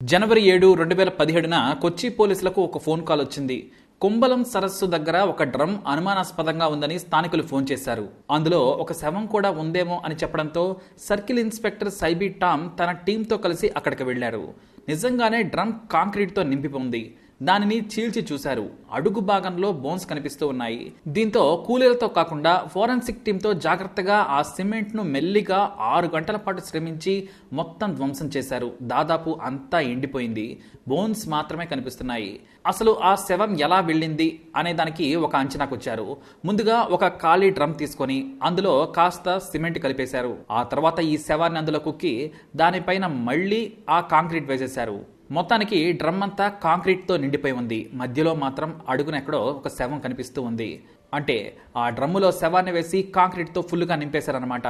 జనవరి ఏడు రెండు వేల పదిహేడున కొచ్చి పోలీసులకు ఒక ఫోన్ కాల్ వచ్చింది. కుంబలం సరస్సు దగ్గర ఒక డ్రమ్ అనుమానాస్పదంగా ఉందని స్థానికులు ఫోన్ చేశారు. అందులో ఒక శవం కూడా ఉందేమో అని చెప్పడంతో సర్కిల్ ఇన్స్పెక్టర్ సైబీ టామ్ తన టీంతో కలిసి అక్కడికి వెళ్ళారు నిజంగానే డ్రమ్ కాంక్రీట్తో నింపి ఉంది దానిని చీల్చి చూశారు. అడుగు భాగంలో బోన్స్ కనిపిస్తూ ఉన్నాయి. దీంతో కూలీలతో కాకుండా ఫోరెన్సిక్ టీంతో జాగ్రత్తగా ఆ సిమెంట్ను మెల్లిగా ఆరు గంటల పాటు శ్రమించి మొత్తం ధ్వంసం చేశారు. దాదాపు అంతా ఎండిపోయింది. బోన్స్ మాత్రమే కనిపిస్తున్నాయి. అసలు ఆ శవం ఎలా వెళ్ళింది అనే దానికి ఒక అంచనాకు వచ్చారు. ముందుగా ఒక ఖాళీ డ్రమ్ తీసుకొని అందులో కాస్త సిమెంట్ కలిపేశారు. ఆ తర్వాత ఈ శవాన్ని అందులో కుక్కి దానిపైన మళ్ళీ ఆ కాంక్రీట్ వేసేశారు. మొత్తానికి డ్రమ్ అంతా కాంక్రీట్తో నిండిపోయి ఉంది. మధ్యలో మాత్రం అడుగున ఎక్కడో ఒక శవం కనిపిస్తూ ఉంది. అంటే ఆ డ్రమ్ములో శవాన్ని వేసి కాంక్రీట్తో ఫుల్గా నింపేశారనమాట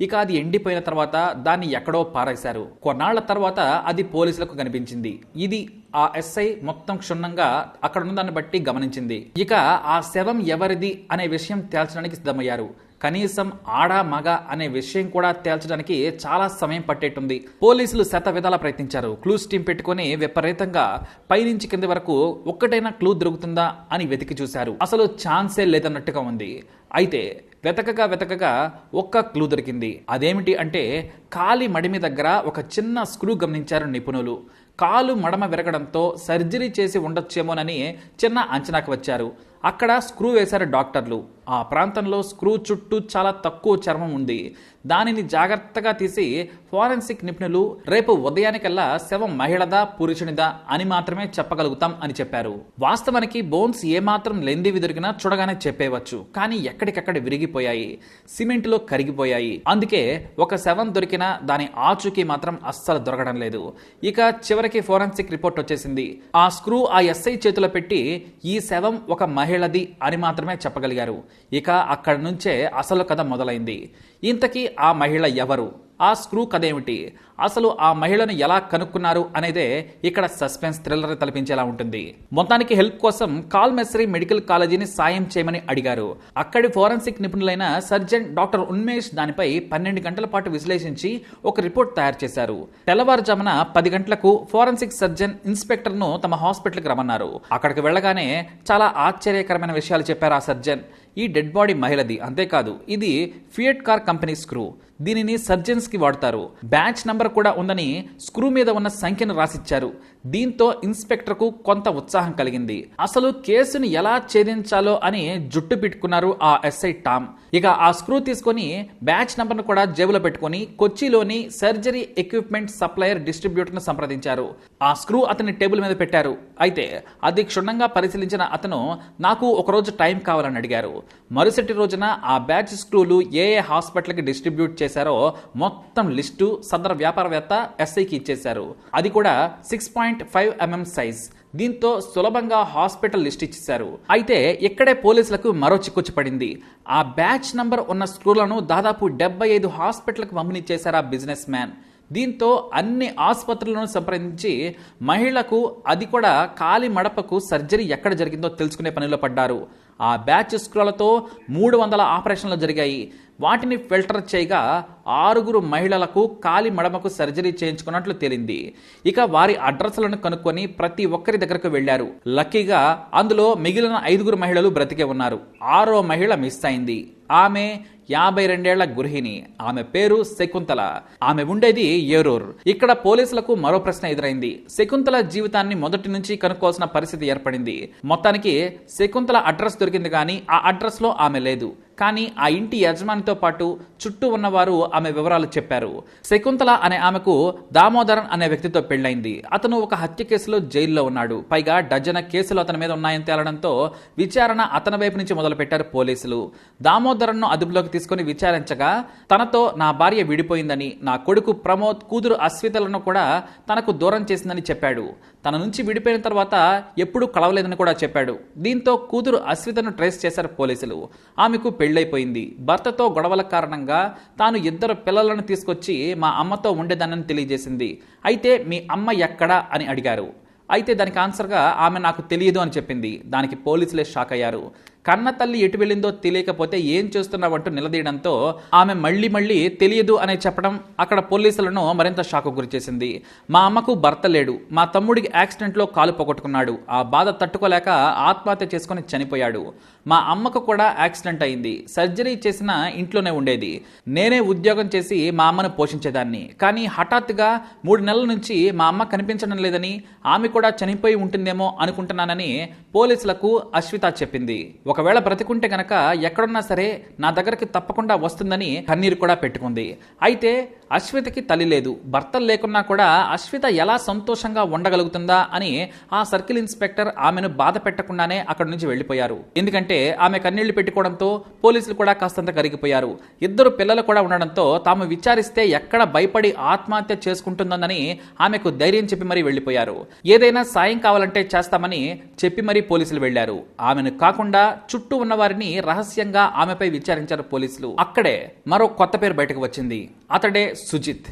ఇక అది ఎండిపోయిన తర్వాత దాన్ని ఎక్కడో పారేశారు. కొన్నాళ్ళ తర్వాత అది పోలీసులకు కనిపించింది. ఇది ఆ ఎస్ఐ మొత్తం క్షుణ్ణంగా అక్కడ ఉన్న దాన్ని బట్టి గమనించింది. ఇక ఆ శవం ఎవరిది అనే విషయం తేల్చడానికి సిద్ధమయ్యారు. కనీసం ఆడ మగ అనే విషయం కూడా తేల్చడానికి చాలా సమయం పట్టేట్టుంది. పోలీసులు శత విధాలా ప్రయత్నించారు. క్లూస్ టీం పెట్టుకుని విపరీతంగా పైనుంచి కింది వరకు ఒక్కటైనా క్లూ దొరుకుతుందా అని వెతికి చూశారు. అసలు ఛాన్సే లేదన్నట్టుగా ఉంది. అయితే వెతకగా వెతకగా ఒక్క క్లూ దొరికింది. అదేమిటి అంటే కాలి మడిమి దగ్గర ఒక చిన్న స్క్రూ గమనించారు నిపుణులు. కాలు మడమ విరగడంతో సర్జరీ చేసి ఉండొచ్చేమోనని చిన్న అంచనాకు వచ్చారు. అక్కడ స్క్రూ వేశారు డాక్టర్లు. ఆ ప్రాంతంలో స్క్రూ చుట్టూ చాలా తక్కువ చర్మం ఉంది. దానిని జాగ్రత్తగా తీసి ఫోరెన్సిక్ నిపుణులు రేపు ఉదయానికల్లా శవం మహిళదా పురుషునిదా అని మాత్రమే చెప్పగలుగుతాం అని చెప్పారు. వాస్తవానికి బోన్స్ ఏమాత్రం లెంది దొరికినా చూడగానే చెప్పేవచ్చు కానీ ఎక్కడికక్కడ విరిగిపోయాయి. సిమెంట్లో కరిగిపోయాయి. అందుకే ఒక శవం దొరికినా దాని ఆచూకీ మాత్రం అస్సలు దొరకడం లేదు. ఇక చివరికి ఫోరెన్సిక్ రిపోర్ట్ వచ్చేసింది. ఆ స్క్రూ ఆ ఎస్ఐ చేతిలో పెట్టి ఈ శవం ఒక మహిళది అని మాత్రమే చెప్పగలిగారు. ఇక అక్కడి నుంచే అసలు కథ మొదలైంది. ఇంతకీ ఆ మహిళ ఎవరు? ఆ స్క్రూ కథ ఏమిటి? అసలు ఆ మహిళను ఎలా కనుక్కున్నారు అనేదే ఇక్కడ సస్పెన్స్ థ్రిల్లర్ తలపించేలా ఉంటుంది. మొత్తానికి హెల్ప్ కోసం కాల్ మెస్రీ మెడికల్ కాలేజీని సాయం చేయమని అడిగారు. అక్కడి ఫోరెన్సిక్ నిపుణులైన సర్జన్ డాక్టర్ ఉన్మేష్ దానిపై పన్నెండు గంటల పాటు విశ్లేషించి ఒక రిపోర్ట్ తయారు చేశారు. తెల్లవారుజామున పది గంటలకు ఫోరెన్సిక్ సర్జన్ ఇన్స్పెక్టర్ను తమ హాస్పిటల్కి రమ్మన్నారు. అక్కడికి వెళ్ళగానే చాలా ఆశ్చర్యకరమైన విషయాలు చెప్పారు ఆ సర్జన్. ఈ డెడ్ బాడీ మహిళది అంతేకాదు ఇది ఫియట్ కార్ కంపెనీ స్క్రూ. దీనిని సర్జన్స్కి వాడతారు. బ్యాచ్ నంబర్ కూడా ఉందని స్క్రూ మీద ఉన్న సంఖ్యను రాసిచ్చారు. దీంతో ఇన్స్పెక్టర్కు కొంత ఉత్సాహం కలిగింది. అసలు కేసును ఎలా ఛేదించాలో అని జుట్టు పెట్టుకున్నారు ఆ ఎస్ఐ టామ్. ఇక ఆ స్క్రూ తీసుకొని బ్యాచ్ నెంబర్ను కూడా జేబులో పెట్టుకొని కొచ్చిలోని సర్జరీ ఎక్విప్మెంట్ సప్లయర్ డిస్ట్రిబ్యూటర్ను సంప్రదించారు. ఆ స్క్రూ అతని టేబుల్ మీద పెట్టారు. అయితే అది క్షుణ్ణంగా పరిశీలించిన అతను నాకు ఒక రోజు టైం కావాలని అడిగారు. మరుసటి రోజున ఆ బ్యాచ్ స్క్రూలు ఏ ఏ హాస్పిటల్కి డిస్ట్రిబ్యూట్ చేశారో మొత్తం లిస్టు సదర వ్యాపారవేత్త ఎస్ఐకి ఇచ్చేశారు. అది కూడా six point five MM size. దీంతో సులభంగా హాస్పిటల్ లిస్ట్ ఇచ్చేశారు. అయితే ఇక్కడే పోలీసులకు మరో చిక్కుచ్చు పడింది. ఆ బ్యాచ్ నంబర్ ఉన్న స్క్రూలను దాదాపు డెబ్బై ఐదు హాస్పిటల్కి పంపిణీ చేశారు ఆ బిజినెస్ మ్యాన్. దీంతో అన్ని ఆసుపత్రులను సంప్రదించి మహిళకు అది కూడా కాలి మడపకు సర్జరీ ఎక్కడ జరిగిందో తెలుసుకునే పనిలో పడ్డారు. ఆ బ్యాచ్ స్క్రోలతో మూడు వందల ఆపరేషన్లు జరిగాయి. వాటిని ఫిల్టర్ చేయగా ఆరుగురు మహిళలకు కాలి మడమకు సర్జరీ చేయించుకున్నట్లు తేలింది. ఇక వారి అడ్రస్లను కనుక్కొని ప్రతి ఒక్కరి దగ్గరకు వెళ్ళారు లక్కీగా అందులో మిగిలిన ఐదుగురు మహిళలు బ్రతికే ఉన్నారు. ఆరో మహిళ మిస్ అయింది. ఆమె యాభై రెండేళ్ళ గృహిణి. ఆమె పేరు శకుంతల. ఆమె ఉండేది ఏరూర్. ఇక్కడ పోలీసులకు మరో ప్రశ్న ఎదురైంది. శకుంతల జీవితాన్ని మొదటి నుంచి కనుక్కోవాల్సిన పరిస్థితి ఏర్పడింది. మొత్తానికి శకుంతల అడ్రస్ దొరికింది కానీ ఆ అడ్రస్లో ఆమె లేదు. కానీ ఆ ఇంటి యజమానితో పాటు చుట్టూ ఉన్నవారు ఆమె వివరాలు చెప్పారు. శకుంతల అనే ఆమెకు దామోదరన్ అనే వ్యక్తితో పెళ్ళైంది అతను ఒక హత్య కేసులో జైల్లో ఉన్నాడు. పైగా డజన కేసులు అతని మీద ఉన్నాయని తేలడంతో విచారణ అతని వైపు నుంచి మొదలుపెట్టారు పోలీసులు. దామోదరన్ను అదుపులోకి తీసుకుని విచారించగా తనతో నా భార్య విడిపోయిందని నా కొడుకు ప్రమోద్ కూతురు అశ్వితలను కూడా తనకు దూరం చేసిందని చెప్పాడు. తన నుంచి విడిపోయిన తర్వాత ఎప్పుడూ కలవలేదని కూడా చెప్పాడు. దీంతో కూతురు అశ్వితను ట్రేస్ చేశారు పోలీసులు. ఆమెకు పెళ్ళైపోయింది. భర్తతో గొడవల కారణంగా తాను ఇద్దరు పిల్లలను తీసుకొచ్చి మా అమ్మతో ఉండేదానని తెలియజేసింది. అయితే మీ అమ్మ ఎక్కడా అని అడిగారు. అయితే దానికి ఆన్సర్గా ఆమె నాకు తెలియదు అని చెప్పింది. దానికి పోలీసులే షాక్ అయ్యారు. కన్న తల్లి ఎటు వెళ్ళిందో తెలియకపోతే ఏం చేస్తున్నావంటూ నిలదీయడంతో ఆమె మళ్ళీ మళ్ళీ తెలియదు అనే చెప్పడం అక్కడ పోలీసులను మరింత షాకు గురి చేసింది మా అమ్మకు భర్త లేడు. మా తమ్ముడికి యాక్సిడెంట్లో కాలు పోగొట్టుకున్నాడు. ఆ బాధ తట్టుకోలేక ఆత్మహత్య చేసుకుని చనిపోయాడు. మా అమ్మకు కూడా యాక్సిడెంట్ అయింది. సర్జరీ చేసిన ఇంట్లోనే ఉండేది. నేనే ఉద్యోగం చేసి మా అమ్మను పోషించేదాన్ని. కానీ హఠాత్తుగా మూడు నెలల నుంచి మా అమ్మ కనిపించడం లేదని ఆమె కూడా చనిపోయి ఉంటుందేమో అనుకుంటున్నానని పోలీసులకు అశ్విత చెప్పింది. ఒకవేళ బ్రతికుంటే గనక ఎక్కడున్నా సరే నా దగ్గరికి తప్పకుండా వస్తుందని కన్నీరు కూడా పెట్టుకుంది. అయితే అశ్వితకి తల్లి లేదు. భర్త లేకున్నా కూడా అశ్విత ఎలా సంతోషంగా ఉండగలుగుతుందా అని ఆ సర్కిల్ ఇన్స్పెక్టర్ ఆమెను బాధ పెట్టకుండానే అక్కడి నుంచి వెళ్ళిపోయారు. ఎందుకంటే ఆమె కన్నీళ్ళు పెట్టుకోవడంతో పోలీసులు కూడా కాస్తంత కరిగిపోయారు. ఇద్దరు పిల్లలు కూడా ఉండడంతో తాము విచారిస్తే ఎక్కడ భయపడి ఆత్మహత్య చేసుకుంటుందని ఆమెకు ధైర్యం చెప్పి మరీ వెళ్ళిపోయారు ఏదైనా సాయం కావాలంటే చేస్తామని చెప్పి మరీ పోలీసులు వెళ్ళారు ఆమెను కాకుండా చుట్టూ ఉన్న వారిని రహస్యంగా ఆమెపై విచారించారు పోలీసులు. అక్కడే మరో కొత్త పేరు బయటకు వచ్చింది. అతడే సుజిత్.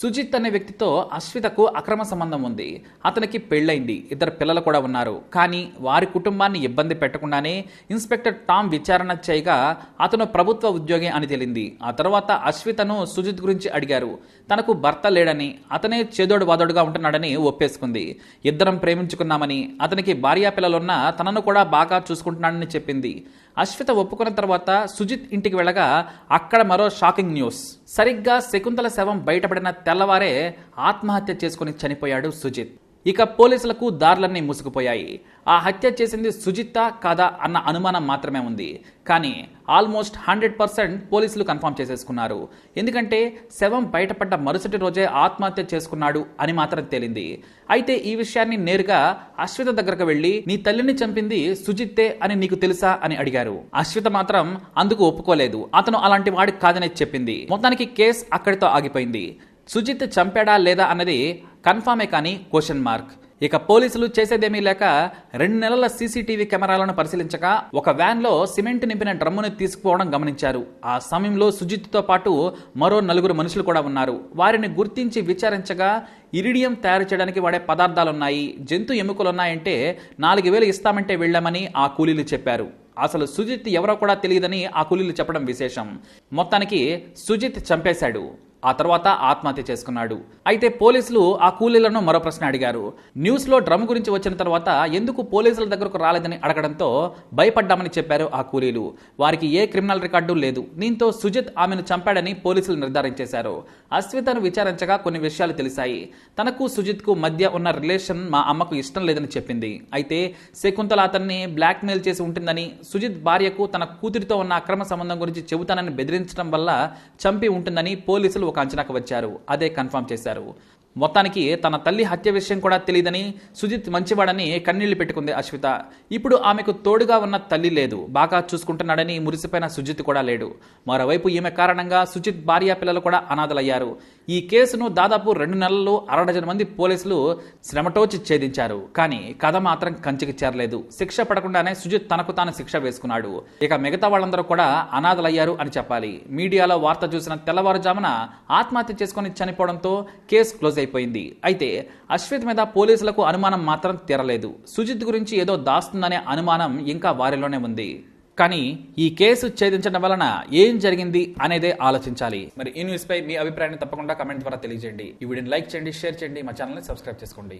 సుజిత్ అనే వ్యక్తితో అశ్వితకు అక్రమ సంబంధం ఉంది. అతనికి పెళ్ళైంది ఇద్దరు పిల్లలు కూడా ఉన్నారు. కానీ వారి కుటుంబాన్ని ఇబ్బంది పెట్టకుండానే ఇన్స్పెక్టర్ టామ్ విచారణ చేయగా అతను ప్రభుత్వ ఉద్యోగి అని తేలింది. ఆ తర్వాత అశ్వితను సుజిత్ గురించి అడిగారు. తనకు భర్త లేడని అతనే చేదోడు వాదోడుగా ఉంటున్నాడని ఒప్పేసుకుంది. ఇద్దరం ప్రేమించుకున్నామని అతనికి భార్యా పిల్లలున్నా తనను కూడా బాగా చూసుకుంటున్నాడని చెప్పింది. అశ్విత ఒప్పుకున్న తర్వాత సుజిత్ ఇంటికి వెళ్ళగా అక్కడ మరో షాకింగ్ న్యూస్. సరిగ్గా శకుంతల శవం బయటపడిన తెల్లవారే ఆత్మహత్య చేసుకుని చనిపోయాడు సుజిత్. ఇక పోలీసులకు దారులన్నీ మూసుకుపోయాయి. ఆ హత్య చేసింది సుజిత్తా కాదా అన్న అనుమానం మాత్రమే ఉంది. కానీ ఆల్మోస్ట్ హండ్రెడ్ పర్సెంట్ పోలీసులు కన్ఫర్మ్ చేసేసుకున్నారు. ఎందుకంటే శవం బయటపడ్డ మరుసటి రోజే ఆత్మహత్య చేసుకున్నాడు అని మాత్రం తేలింది. అయితే ఈ విషయాన్ని నేరుగా అశ్విత దగ్గరకు వెళ్ళి నీ తల్లిని చంపింది సుజిత్తే అని నీకు తెలుసా? అని అడిగారు. అశ్విత మాత్రం అందుకు ఒప్పుకోలేదు. అతను అలాంటి వాడు కాదని చెప్పింది. మొత్తానికి కేసు అక్కడితో ఆగిపోయింది. సుజిత్ చంపాడా లేదా అన్నది కన్ఫామే కానీ క్వశ్చన్ మార్క్. ఇక పోలీసులు చేసేదేమీ లేక రెండు నెలల సీసీటీవీ కెమెరాలను పరిశీలించగా ఒక వ్యాన్లో సిమెంట్ నింపిన డ్రమ్మును తీసుకుపోవడం గమనించారు. ఆ సమయంలో సుజిత్తో పాటు మరో నలుగురు మనుషులు కూడా ఉన్నారు. వారిని గుర్తించి విచారించగా ఇరిడియం తయారు చేయడానికి వాడే పదార్థాలున్నాయి. జంతు ఎముకలున్నాయంటే నాలుగు వేలు ఇస్తామంటే వెళ్ళామని ఆ కూలీలు చెప్పారు. అసలు సుజిత్ ఎవరో కూడా తెలియదని ఆ కూలీలు చెప్పడం విశేషం. మొత్తానికి సుజిత్ చంపేశాడు. ఆ తర్వాత ఆత్మహత్య చేసుకున్నాడు. అయితే పోలీసులు ఆ కూలీలను మరో ప్రశ్న అడిగారు. న్యూస్లో డ్రమ్ గురించి వచ్చిన తర్వాత ఎందుకు పోలీసుల దగ్గరకు రాలేదని అడగడంతో భయపడ్డామని చెప్పారు ఆ కూలీలు. వారికి ఏ క్రిమినల్ రికార్డు లేదు. దీంతో సుజిత్ ఆమెను చంపాడని పోలీసులు నిర్ధారించేశారు అశ్వితను విచారించగా కొన్ని విషయాలు తెలిసాయి. తనకు సుజిత్కు మధ్య ఉన్న రిలేషన్ మా అమ్మకు ఇష్టం లేదని చెప్పింది. అయితే శకుంతల అతన్ని బ్లాక్మెయిల్ చేసి ఉంటుందని సుజిత్ భార్యకు తన కూతురితో ఉన్న అక్రమ సంబంధం గురించి చెబుతానని బెదిరించడం వల్ల చంపి ఉంటుందని పోలీసులు ఒక అంచనాకు వచ్చారు. అదే కన్ఫర్మ్ చేశారు. మొత్తానికి తన తల్లి హత్య విషయం కూడా తెలియదని సుజిత్ మంచివాడని కన్నీళ్ళు పెట్టుకుంది అశ్విత. ఇప్పుడు ఆమెకు తోడుగా ఉన్న తల్లి లేదు. బాగా చూసుకుంటున్నాడని మురిసిపోయిన సుజిత్ కూడా లేడు. మరోవైపు ఈమె కారణంగా సుజిత్ భార్య పిల్లలు కూడా అనాథలయ్యారు. ఈ కేసును దాదాపు రెండు నెలల్లో అరడజన మంది పోలీసులు శ్రమటోచి ఛేదించారు. కానీ కథ మాత్రం కంచికి చేరలేదు. శిక్ష పడకుండానే సుజిత్ తనకు తాను శిక్ష వేసుకున్నాడు. ఇక మిగతా వాళ్ళందరూ కూడా అనాథలయ్యారు అని చెప్పాలి. మీడియాలో వార్త చూసిన తెల్లవారుజామున ఆత్మహత్య చేసుకుని చనిపోవడంతో కేసు క్లోజ్ అయిపోయింది. అయితే అశ్విత్ మీద పోలీసులకు అనుమానం మాత్రం తీరలేదు. సుజిత్ గురించి ఏదో దాస్తుందనే అనుమానం ఇంకా వారిలోనే ఉంది. కానీ ఈ కేసు ఛేదించడం వలన ఏం జరిగింది అనేదే ఆలోచించాలి. మరి ఈ న్యూస్ పై మీ అభిప్రాయాన్ని తప్పకుండా కమెంట్ ద్వారా తెలియజేయండి. ఈ వీడియోని లైక్ చేయండి షేర్ చేయండి మా ఛానల్ని సబ్స్క్రైబ్ చేసుకోండి.